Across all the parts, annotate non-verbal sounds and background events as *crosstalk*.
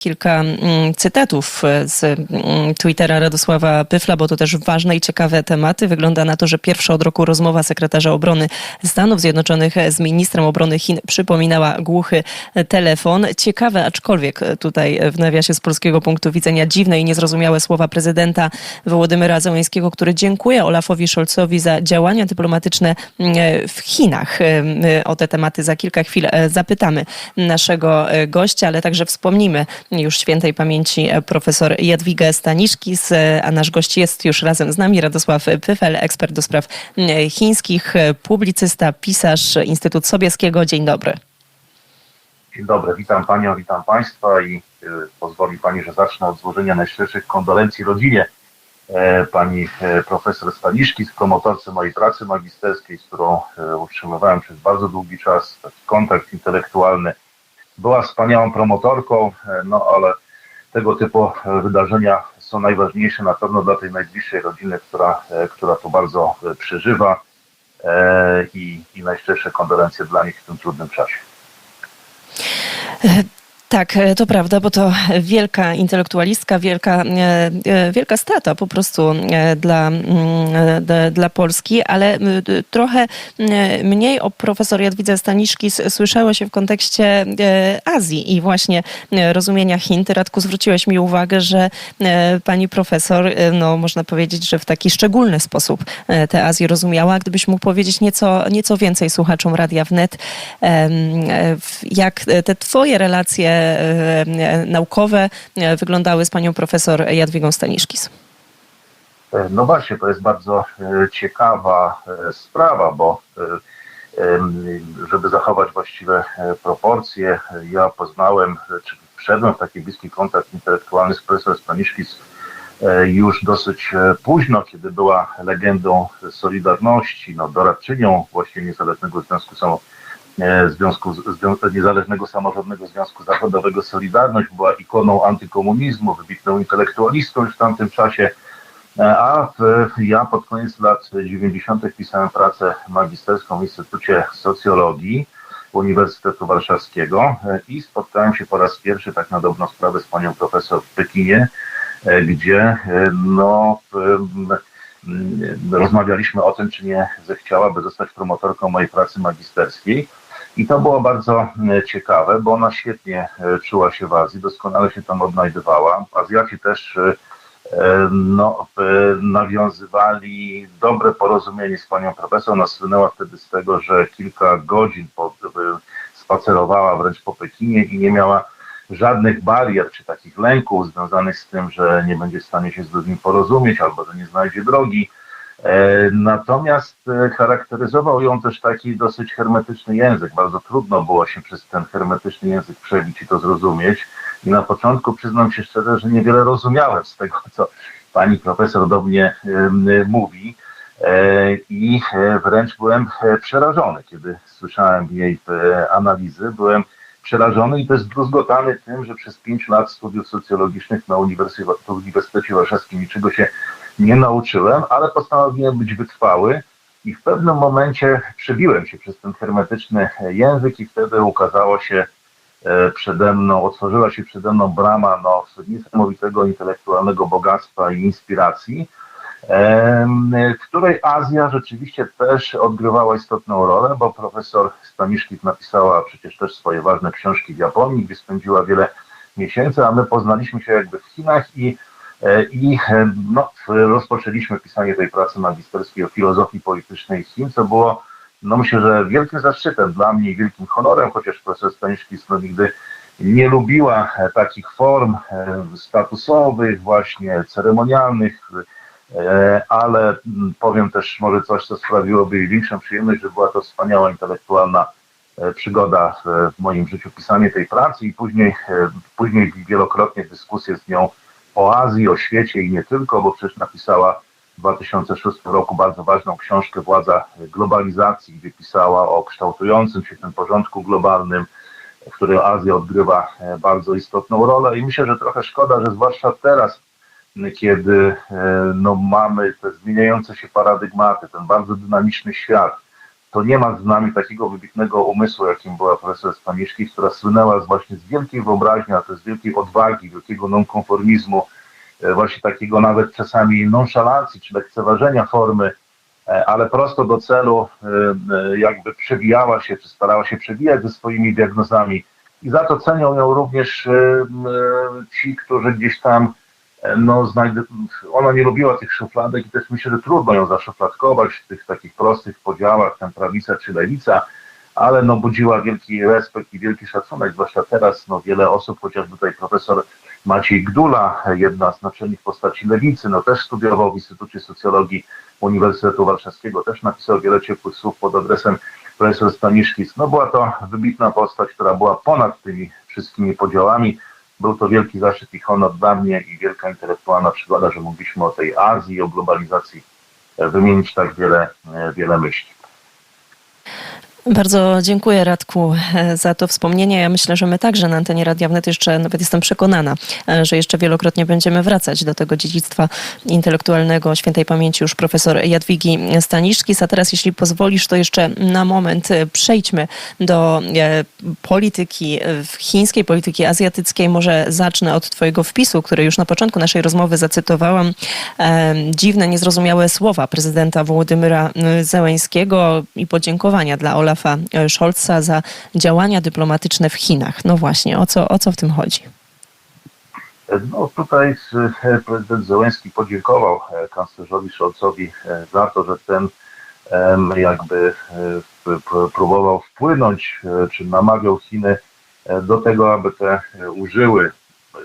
kilka mm, cytatów e, z mm, Twittera Radosława Pyfla, bo to też ważne i ciekawe tematy. Wygląda na to, że pierwsza od roku rozmowa sekretarza obrony Stanów Zjednoczonych z ministrem obrony Chin przypominała głuchy telefon. Ciekawe, aczkolwiek tutaj w nawiasie z polskiego punktu widzenia dziwne i niezrozumiałe słowa prezydenta Wołodymyra Zełenskiego, który dziękuje Olafowi Scholzowi za działania dyplomatyczne mm, w Chinach. E, O te tematy za kilka chwil e, zapytamy naszego e, gościa, ale także wspomnimy już świętej pamięci e, profesor Jadwigę Staniszkis, e, a nasz gość jest już razem z nami, Radosław Pyfel, ekspert do spraw e, chińskich, publicysta, pisarz Instytut Sobieskiego. Dzień dobry. Dzień dobry, witam Panią, witam Państwa i pozwoli Pani, że zacznę od złożenia najszczerszych kondolencji rodzinie Pani profesor Staniszki, z promotorce mojej pracy magisterskiej, z którą utrzymywałem przez bardzo długi czas taki kontakt intelektualny. Była wspaniałą promotorką, e, no ale tego typu wydarzenia są najważniejsze na pewno dla tej najbliższej rodziny, która, e, która to bardzo e, przeżywa i, i najszczersze kondolencje dla nich w tym trudnym czasie. Tak, e, to prawda, bo to wielka intelektualistka, wielka, e, e, wielka strata po prostu dla, mm, dla Polski, ale trochę mniej o profesor Jadwidze Staniszki słyszało się w kontekście Azji i właśnie rozumienia Chin. Ty, Radku, zwróciłeś mi uwagę, że pani profesor, no można powiedzieć, że w taki szczególny sposób tę Azję rozumiała. Gdybyś mógł powiedzieć nieco, nieco więcej słuchaczom Radia Wnet, jak te twoje relacje naukowe e, wyglądały z panią profesor Jadwigą Staniszkis. E, No właśnie, to jest bardzo e, ciekawa e, sprawa, bo e, żeby zachować właściwe e, proporcje, e, ja poznałem, e, czy wszedłem w taki bliski kontakt intelektualny z profesorem Staniszkis e, już dosyć e, późno, kiedy była legendą Solidarności, no, doradczynią właśnie Niezależnego Związku Samo, e, Związku, Zwią- Niezależnego Samorządnego Związku Zawodowego Solidarność, była ikoną antykomunizmu, wybitną intelektualistką już w tamtym czasie. E, A ja pod koniec lat 90. pisałem pracę magisterską w Instytucie Socjologii Uniwersytetu Warszawskiego e, i spotkałem się po raz pierwszy tak na dobrą sprawę z panią profesor w Pekinie, e, gdzie e, no, rozmawialiśmy o tym, czy nie zechciałaby zostać promotorką mojej pracy magisterskiej. I to było bardzo e, ciekawe, bo ona świetnie e, czuła się w Azji, doskonale się tam odnajdywała. Azjaci też e, e, no, nawiązywali dobre porozumienie z panią profesor. Ona słynęła wtedy z tego, że kilka godzin po, spacerowała wręcz po Pekinie i nie miała żadnych barier czy takich lęków związanych z tym, że nie będzie w stanie się z ludźmi porozumieć albo że nie znajdzie drogi. E, Natomiast e, charakteryzował ją też taki dosyć hermetyczny język. Bardzo trudno było się przez ten hermetyczny język przebić i to zrozumieć. I na początku przyznam się szczerze, że niewiele rozumiałem z tego, co pani profesor do mnie mówi. E, I wręcz byłem przerażony, kiedy słyszałem jej analizy. Byłem przerażony i też zdruzgotany tym, że przez pięć lat studiów socjologicznych na Uniwersytecie Warszawskim niczego się nie nauczyłem, ale postanowiłem być wytrwały i w pewnym momencie przebiłem się przez ten hermetyczny język i wtedy ukazało się e, przede mną, otworzyła się przede mną brama no, niesamowitego intelektualnego bogactwa i inspiracji, w której Azja rzeczywiście też odgrywała istotną rolę, bo profesor Staniszkis napisała przecież też swoje ważne książki w Japonii, gdzie spędziła wiele miesięcy, a my poznaliśmy się jakby w Chinach i I e, no, rozpoczęliśmy pisanie tej pracy magisterskiej o filozofii politycznej Chin, co było, no myślę, że wielkim zaszczytem dla mnie i wielkim honorem, chociaż profesor Staniszkis no, nigdy nie lubiła e, takich form e, statusowych, właśnie ceremonialnych, e, ale mm, powiem też może coś, co sprawiłoby jej większą przyjemność, że była to wspaniała intelektualna e, przygoda w, moim życiu, pisanie tej pracy i później, e, później wielokrotnie dyskusje z nią o Azji, o świecie i nie tylko, bo przecież napisała w 2006 roku bardzo ważną książkę Władza globalizacji, gdzie pisała o kształtującym się tym porządku globalnym, w którym Azja odgrywa e, bardzo istotną rolę. I myślę, że trochę szkoda, że zwłaszcza teraz, kiedy e, no, mamy te zmieniające się paradygmaty, ten bardzo dynamiczny świat, to nie ma z nami takiego wybitnego umysłu, jakim była profesor Staniszki, która słynęła właśnie z wielkiej wyobraźni, a to z wielkiej odwagi, wielkiego nonkonformizmu, e, właśnie takiego nawet czasami nonszalancji czy lekceważenia formy, e, ale prosto do celu e, jakby przebijała się, czy starała się przebijać ze swoimi diagnozami. I za to cenią ją również ci, którzy gdzieś tam no, znajdę, ona nie lubiła tych szufladek i też myślę, że trudno ją zaszufladkować w tych takich prostych podziałach, tam prawica czy lewica, ale no, budziła wielki respekt i wielki szacunek, zwłaszcza teraz no, wiele osób, chociażby tutaj profesor Maciej Gdula, jedna z naczelnych postaci lewicy, no też studiował w Instytucie Socjologii Uniwersytetu Warszawskiego, też napisał wiele ciepłych słów pod adresem profesor Staniszkis. No była to wybitna postać, która była ponad tymi wszystkimi podziałami. Był to wielki zaszczyt i honor dla mnie i wielka intelektualna przygoda, że mogliśmy o tej Azji o globalizacji e, wymienić tak wiele, e, wiele myśli. Bardzo dziękuję Radku e, za to wspomnienie. Ja myślę, że my także na antenie Radia Wnet jeszcze, nawet jestem przekonana, e, że jeszcze wielokrotnie będziemy wracać do tego dziedzictwa intelektualnego świętej pamięci już profesor Jadwigi Staniszkis. A teraz, jeśli pozwolisz, to jeszcze na moment e, przejdźmy do polityki chińskiej, polityki azjatyckiej. Może zacznę od twojego wpisu, który już na początku naszej rozmowy zacytowałam. Dziwne, niezrozumiałe słowa prezydenta Wołodymyra Zełęńskiego i podziękowania dla Olafa Scholza za działania dyplomatyczne w Chinach. No właśnie, o co, o co w tym chodzi? No tutaj e, prezydent Zełenski podziękował e, kanclerzowi Scholzowi e, za to, że ten jakby e, próbował wpłynąć, e, czy namawiał Chiny e, do tego, aby te e, użyły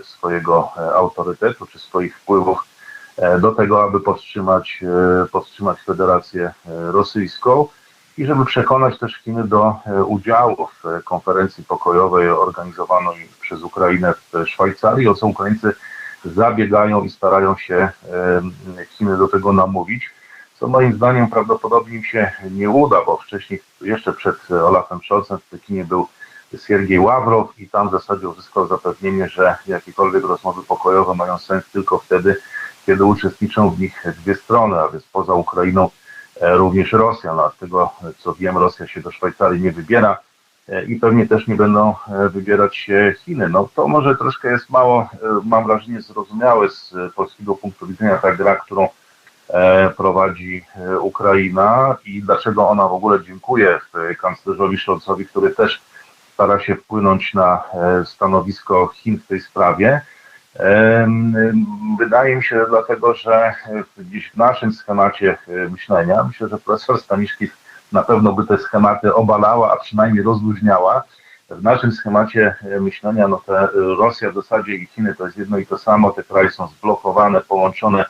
swojego e, autorytetu, czy swoich wpływów e, do tego, aby powstrzymać, e, powstrzymać Federację e, Rosyjską i żeby przekonać też Chiny do e, udziału w e, konferencji pokojowej organizowanej przez Ukrainę w Szwajcarii, o co Ukraińcy zabiegają i starają się e, Chiny do tego namówić, co moim zdaniem prawdopodobnie im się nie uda, bo wcześniej, jeszcze przed Olafem Scholzem w Pekinie był Siergiej Ławrow i tam w zasadzie uzyskał zapewnienie, że jakiekolwiek rozmowy pokojowe mają sens tylko wtedy, kiedy uczestniczą w nich dwie strony, a więc poza Ukrainą e, również Rosja. No, a z tego co wiem, Rosja się do Szwajcarii nie wybiera e, i pewnie też nie będą e, wybierać się Chiny. No to może troszkę jest mało, e, mam wrażenie, zrozumiałe z e, polskiego punktu widzenia ta gra, którą e, prowadzi e, Ukraina i dlaczego ona w ogóle dziękuję e, kanclerzowi Scholzowi, który też stara się wpłynąć na e, stanowisko Chin w tej sprawie. Wydaje mi się dlatego, że gdzieś w naszym schemacie e, myślenia, myślę, że profesor Staniszki na pewno by te schematy obalała, a przynajmniej rozluźniała. W naszym schemacie e, myślenia, no te Rosja w zasadzie i Chiny to jest jedno i to samo, te kraje są zblokowane, połączone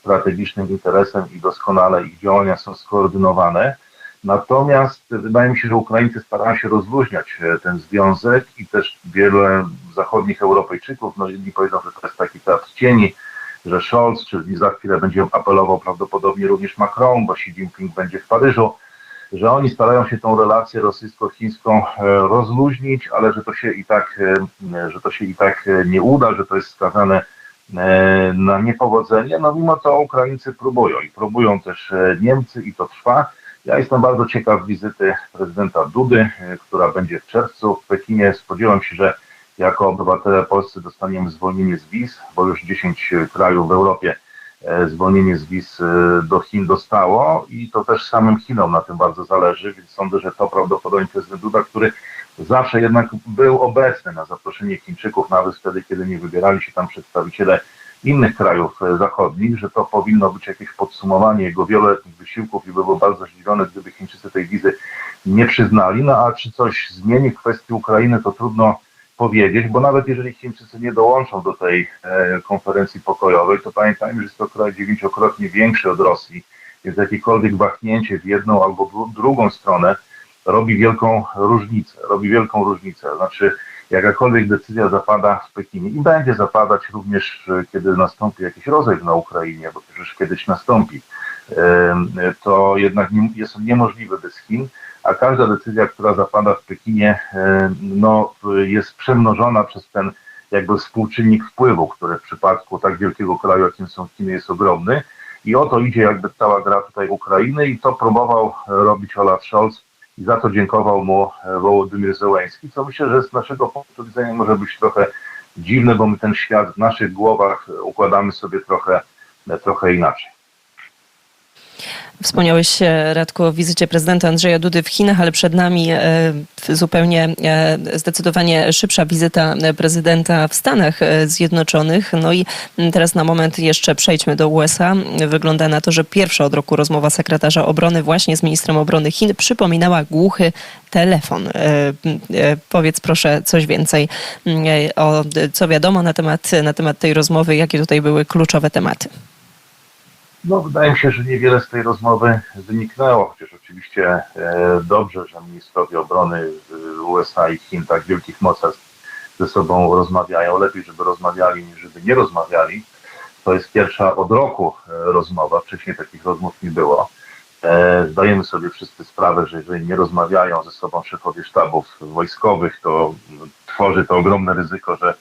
strategicznym interesem i doskonale ich działania są skoordynowane. Natomiast wydaje mi się, że Ukraińcy starają się rozluźniać e, ten związek i też wiele zachodnich Europejczyków, no jedni powiedzą, że to jest taki teatr cieni, że Scholz, czyli za chwilę będzie apelował prawdopodobnie również Macron, bo Xi Jinping będzie w Paryżu, że oni starają się tą relację rosyjsko-chińską e, rozluźnić, ale że to się i tak, e, że to się i tak nie uda, że to jest skazane na niepowodzenie. No mimo to Ukraińcy próbują i próbują też Niemcy i to trwa. Ja jestem bardzo ciekaw wizyty prezydenta Dudy, e, która będzie w czerwcu w Pekinie. Spodziewam się, że jako obywatele polscy dostaniemy zwolnienie z wiz, bo już 10 krajów w Europie e, zwolnienie z wiz e, do Chin dostało i to też samym Chinom na tym bardzo zależy, więc sądzę, że to prawdopodobnie prezydent Duda, który zawsze jednak był obecny na zaproszenie Chińczyków, nawet wtedy, kiedy nie wybierali się tam przedstawiciele innych krajów e, zachodnich, że to powinno być jakieś podsumowanie jego wieloletnich wysiłków i byłby bardzo zdziwiony, gdyby Chińczycy tej wizy nie przyznali. No a czy coś zmieni w kwestii Ukrainy, to trudno powiedzieć, bo nawet jeżeli Chińczycy nie dołączą do tej e, konferencji pokojowej, to pamiętajmy, że jest to kraj dziewięciokrotnie większy od Rosji, więc jakiekolwiek wahnięcie w jedną albo dru- drugą stronę robi wielką różnicę, robi wielką różnicę. Znaczy jakakolwiek decyzja zapada w Pekinie i będzie zapadać również, e, kiedy nastąpi jakiś rozejm na Ukrainie, bo przecież kiedyś nastąpi, to jednak jest on niemożliwy bez Chin, a każda decyzja, która zapada w Pekinie, no, jest przemnożona przez ten jakby współczynnik wpływu, który w przypadku tak wielkiego kraju, jakim są Chiny, jest ogromny. I o to idzie jakby cała gra tutaj Ukrainy i to próbował robić Olaf Scholz i za to dziękował mu e, Wołodymyr Zełenski, co myślę, że z naszego punktu widzenia może być trochę dziwne, bo my ten świat w naszych głowach układamy sobie trochę, e, trochę inaczej. Wspomniałeś, e, Radku, o wizycie prezydenta Andrzeja Dudy w Chinach, ale przed nami e, zupełnie e, zdecydowanie szybsza wizyta prezydenta w Stanach Zjednoczonych. No i teraz na moment jeszcze przejdźmy do USA. Wygląda na to, że pierwsza od roku rozmowa sekretarza obrony właśnie z ministrem obrony Chin przypominała głuchy telefon. Powiedz proszę coś więcej e, o co wiadomo na temat, na temat tej rozmowy, jakie tutaj były kluczowe tematy. No, wydaje mi się, że niewiele z tej rozmowy wyniknęło, chociaż oczywiście e, dobrze, że ministrowie obrony e, USA i Chin, tak wielkich mocarstw, ze sobą rozmawiają. Lepiej, żeby rozmawiali, niż żeby nie rozmawiali. To jest pierwsza od roku e, rozmowa, wcześniej takich rozmów nie było. Zdajemy sobie wszyscy sprawę, że jeżeli nie rozmawiają ze sobą szefowie sztabów wojskowych, to tworzy to ogromne ryzyko, że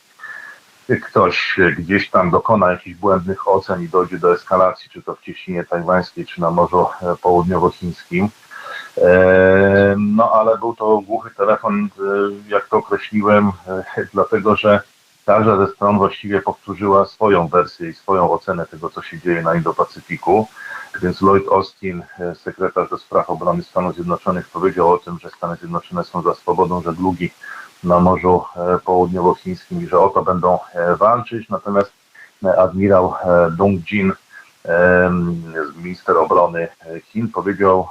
ktoś gdzieś tam dokona jakichś błędnych ocen i dojdzie do eskalacji, czy to w cieśninie tajwańskiej, czy na Morzu e, Południowochińskim. E, No ale był to głuchy telefon, e, jak to określiłem, e, *laughs* dlatego że każda ze stron właściwie powtórzyła swoją wersję i swoją ocenę tego, co się dzieje na Indo-Pacyfiku. Więc Lloyd Austin, e, sekretarz do spraw obrony Stanów Zjednoczonych, powiedział o tym, że Stany Zjednoczone są za swobodą żeglugi na Morzu e, Południowochińskim i że o to będą e, walczyć. Natomiast e, admirał Dong Jin, minister obrony Chin, powiedział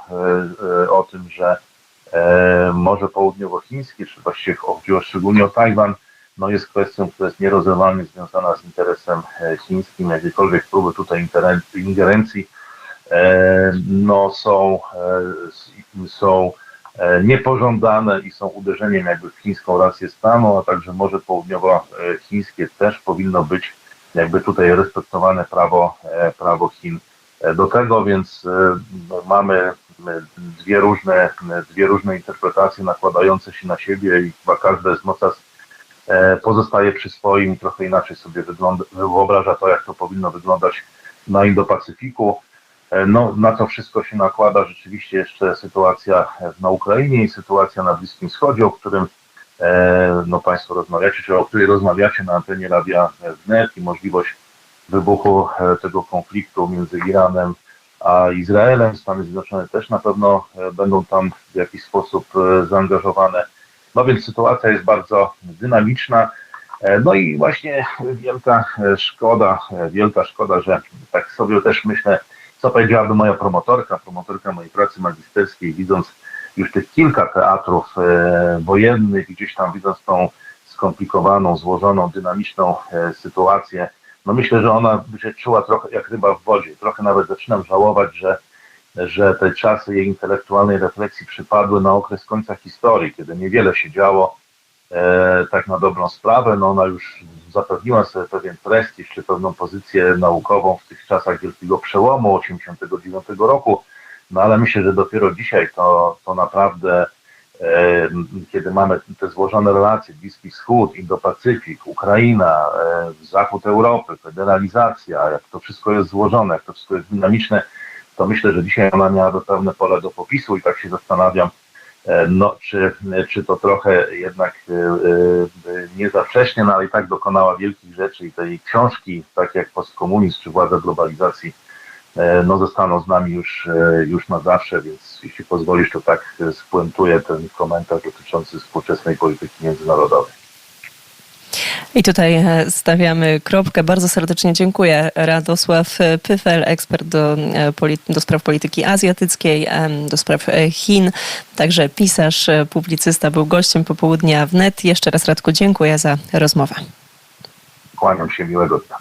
o tym, że Morze Południowochińskie, czy właściwie chodziło szczególnie o Tajwan, no jest kwestią, która jest nierozerwalnie związana z interesem chińskim. Jakiekolwiek próby tutaj ingerencji no, są, są niepożądane i są uderzeniem jakby w chińską rację stanu, a także Morze Południowochińskie też powinno być jakby tutaj respektowane prawo, e, prawo Chin e, do tego, więc e, no, mamy e, dwie różne, dwie różne interpretacje nakładające się na siebie i chyba każde z mocarstw e, pozostaje przy swoim i trochę inaczej sobie wygląda, wyobraża to, jak to powinno wyglądać na Indo-Pacyfiku. E, No, na to wszystko się nakłada rzeczywiście jeszcze sytuacja na Ukrainie i sytuacja na Bliskim Wschodzie, o którym e, no, Państwo rozmawiacie, czy o której rozmawiacie na antenie Radia Wnet i możliwość wybuchu e, tego konfliktu między Iranem a Izraelem. Stany Zjednoczone też na pewno będą tam w jakiś sposób zaangażowane. No więc sytuacja jest bardzo dynamiczna. No i właśnie wielka szkoda, wielka szkoda, że tak sobie też myślę, co powiedziałaby moja promotorka, promotorka mojej pracy magisterskiej, widząc już tych kilka teatrów e, wojennych, gdzieś tam widząc tą skomplikowaną, złożoną, dynamiczną e, sytuację, no myślę, że ona by się czuła trochę jak ryba w wodzie. Trochę nawet zaczynam żałować, że, że te czasy jej intelektualnej refleksji przypadły na okres końca historii, kiedy niewiele się działo, tak na dobrą sprawę. No ona już zapewniła sobie pewien prestiż czy pewną pozycję naukową w tych czasach wielkiego przełomu 89 roku. No ale myślę, że dopiero dzisiaj to, to naprawdę, e, kiedy mamy te złożone relacje, Bliski Wschód, Indo-Pacyfik, Ukraina, e, Zachód Europy, federalizacja, jak to wszystko jest złożone, jak to wszystko jest dynamiczne, to myślę, że dzisiaj ona miała pełne pole do popisu i tak się zastanawiam, e, no, czy, czy to trochę jednak e, e, nie za wcześnie, no ale i tak dokonała wielkich rzeczy i tej książki, tak jak postkomunizm czy władza globalizacji, e, no zostaną z nami już, e, już na zawsze, więc jeśli pozwolisz, to tak e, spuentuję ten komentarz dotyczący współczesnej polityki międzynarodowej. I tutaj e, stawiamy kropkę. Bardzo serdecznie dziękuję. Radosław Pyfel, ekspert do, e, do spraw polityki azjatyckiej, do spraw e, Chin, także pisarz, e, publicysta, był gościem popołudnia wnet. Jeszcze raz Radku dziękuję za rozmowę. Kłaniam się, miłego dnia.